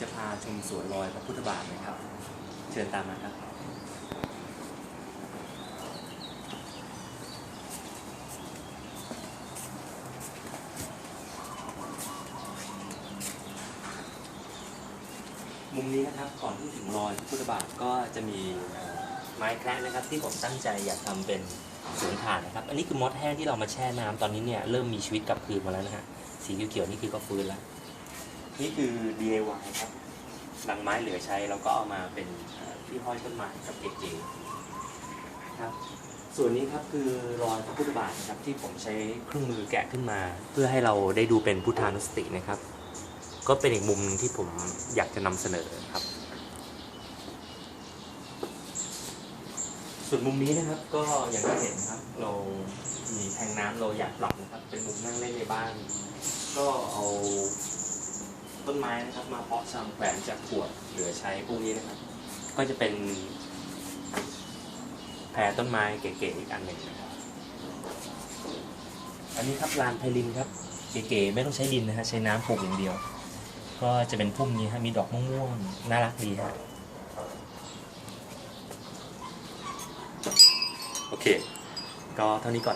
จะพาชมสวนรอยพระพุทธบาทนะครับ เชิญตามมาครับ มุมนี้นะครับก่อนที่ถึงรอยพระพุทธบาทก็จะมีไม้แคระนะครับ ที่ผมตั้งใจอยากทำเป็นสวนถ่านนะครับ อันนี้คือมดแห้งที่เรามาแช่น้ำตอนนี้เนี่ยเริ่มมีชีวิตกลับคืนมาแล้วนะฮะสีเขียวๆนี่คือก็ฟื้นแล้ว นี่คือ DIY ครับหลังไม้เหลือใช้เราก็เอามาเป็นที่ห้อยต้นไม้กับเก๋ๆครับ ส่วนนี้ครับคือรอยพระพุทธบาทนครับที่ผมใช้เครื่องมือแกะขึ้นมา เพื่อให้เราได้ดูเป็นพุทธานุสตินะครับ ก็เป็นอีกมุมหนึ่งที่ผมอยากจะนำเสนอครับ ส่วนมุมนี้นะครับก็อย่างที่เห็นครับ เรามีแทงน้ำเราอยากปรับนะครับ เป็นมุมนั่งเล่นในบ้าน ก็เอา ต้นไม้นะครับ มาเพาะชำแขวนจากขวดเหลือใช้พวกนี้นะครับ ก็จะเป็นแพรต้นไม้เก๋ๆอีกอันหนึ่งนะครับ อันนี้ครับลานไพลินครับเก๋ๆไม่ต้องใช้ดินนะฮะใช้น้ำปลูกอย่างเดียว ก็จะเป็นพุ่มนี้ฮะมีดอกม่วงๆน่ารักดีฮะโอเค ก็เท่านี้ก่อน